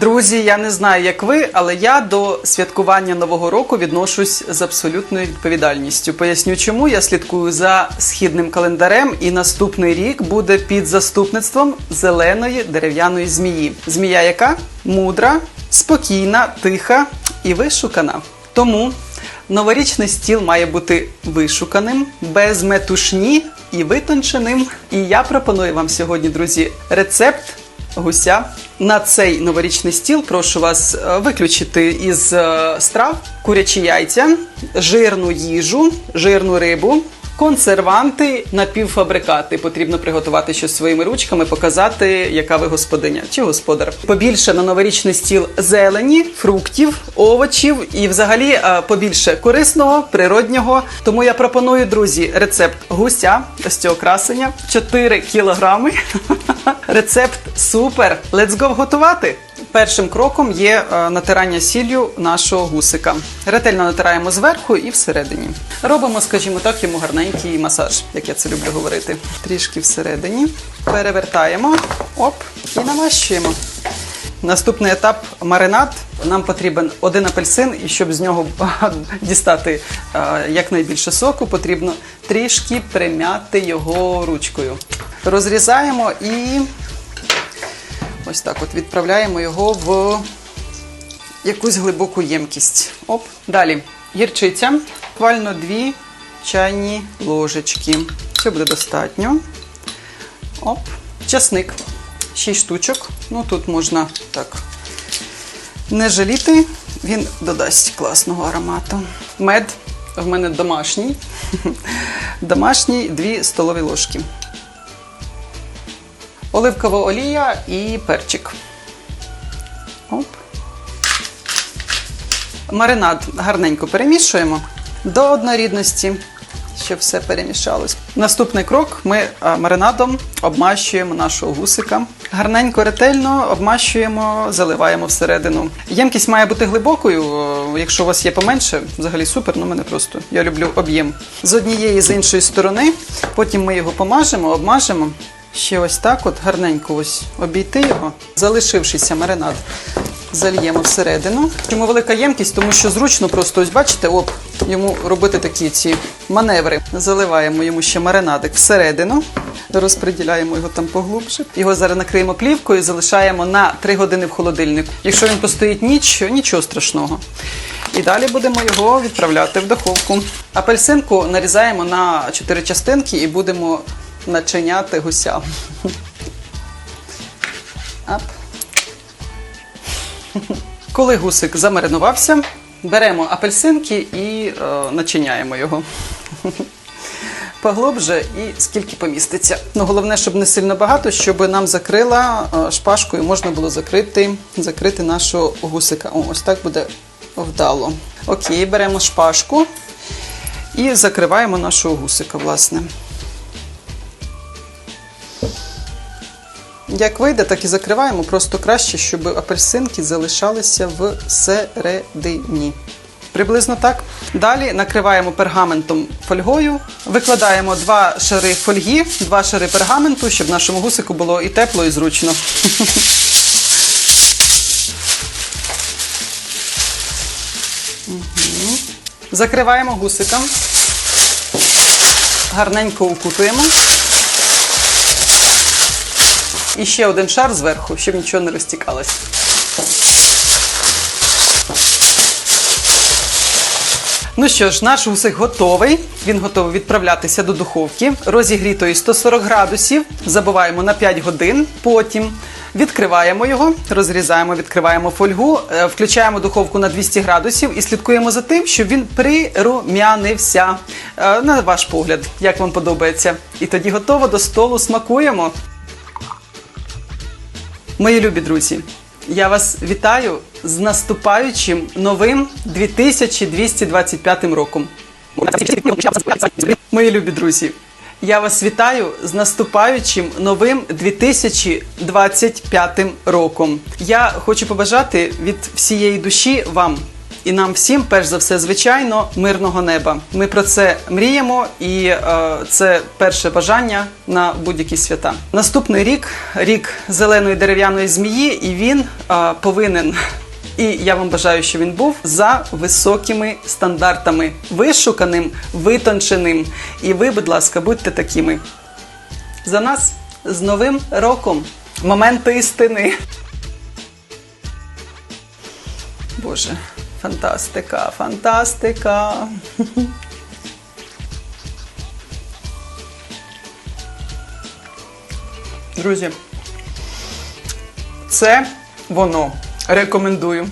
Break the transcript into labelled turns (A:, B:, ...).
A: Друзі, я не знаю, як ви, але я до святкування нового року відношусь з абсолютною відповідальністю. Поясню, чому я слідкую за східним календарем, і наступний рік буде під заступництвом зеленої дерев'яної змії. Змія, яка мудра, спокійна, тиха і вишукана. Тому новорічний стіл має бути вишуканим, без метушні і витонченим. І я пропоную вам сьогодні, друзі, рецепт гуся. На цей новорічний стіл прошу вас е, виключити із е, страв курячі яйця, жирну їжу, жирну рибу, консерванти, напівфабрикати. Потрібно приготувати щось своїми ручками, показати, яка ви господиня чи господар. Побільше на новорічний стіл зелені, фруктів, овочів і, взагалі, е, побільше корисного, природнього. Тому я пропоную, друзі, рецепт гуся ось цього красення 4 кілограми. Рецепт супер! Let's go готувати! Першим кроком є е, натирання сіллю нашого гусика. Ретельно натираємо зверху і всередині. Робимо, скажімо так, йому гарненький масаж, як я це люблю говорити. Трішки всередині. Перевертаємо, оп, і намащуємо. Наступний етап маринад. Нам потрібен один апельсин, і щоб з нього дістати е, якнайбільше соку, потрібно трішки примяти його ручкою. Розрізаємо і ось так от відправляємо його в якусь глибоку ємкість. Оп. Dалі гірчиця, буквально 2 чайні ложечки. Це буде достатньо. Оп. Часник. 6 штучок. Ну тут можна так не жаліти, він додасть класного аромату. Мед в мене домашній. Домашній 2 столові ложки. Оливкова олія і перчик. Оп. Маринад гарненько перемішуємо до однорідності, щоб все перемішалось. Наступний крок: ми маринадом обмащуємо нашого гусика. Гарненько, ретельно обмащуємо, заливаємо всередину. Ємкість має бути глибокою. Якщо у вас є поменше, взагалі супер, ну мене просто я люблю об'єм. З однієї з іншої сторони. Потім ми його помажемо, обмажемо. Ще ось так, от гарненько ось обійти його, залишившися маринад. Зальємо всередину. Чому велика ємкість? Тому що зручно просто ось бачите, оп, йому робити такі ці маневри. Заливаємо йому ще маринадик всередину, розподіляємо його там поглубше. Його зараз накриємо плівкою, залишаємо на 3 години в холодильнику. Якщо він постоїть ніч, нічого страшного. І далі будемо його відправляти в духовку. Апельсинку нарізаємо на 4 частинки і будемо начиняти гуся. Ап. Коли гусик замаринувався, беремо апельсинки і е, начиняємо його. Поглубже і скільки поміститься. Ну, головне, щоб не сильно багато, щоб нам закрила е, шпажкою, можна було закрити, закрити нашого гусика. О, ось так буде вдало. Окей, беремо шпажку і закриваємо нашого гусика, власне. Як вийде, так і закриваємо. Просто краще, щоб апельсинки залишалися всередині. Приблизно так. Далі накриваємо пергаментом фольгою, викладаємо два шари фольги, два шари пергаменту, щоб нашому гусику було і тепло, і зручно. Закриваємо гусика. Гарненько укутуємо. І ще один шар зверху, щоб нічого не розтікалось. Ну що ж, наш гусик готовий. Він готовий відправлятися до духовки розігрітої 140 градусів. Забуваємо на 5 годин. Потім відкриваємо його, розрізаємо, відкриваємо фольгу, е, включаємо духовку на 200 градусів і слідкуємо за тим, щоб він прирум'янився. Е, На ваш погляд, як вам подобається. І тоді готово до столу смакуємо. Мої любі друзі, я вас вітаю з наступаючим новим 2225 роком. Мої любі друзі, я вас вітаю з наступаючим новим 2025 роком. Я хочу побажати від всієї душі вам і нам всім, перш за все, звичайно, мирного неба. Ми про це мріємо, і е, це перше бажання на будь-які свята. Наступний рік рік зеленої дерев'яної змії, і він е, повинен. І я вам бажаю, що він був за високими стандартами, вишуканим, витонченим. І ви, будь ласка, будьте такими. За нас з Новим роком! Моменти істини. Боже, фантастика, фантастика. Друзі, це воно. Рекомендую.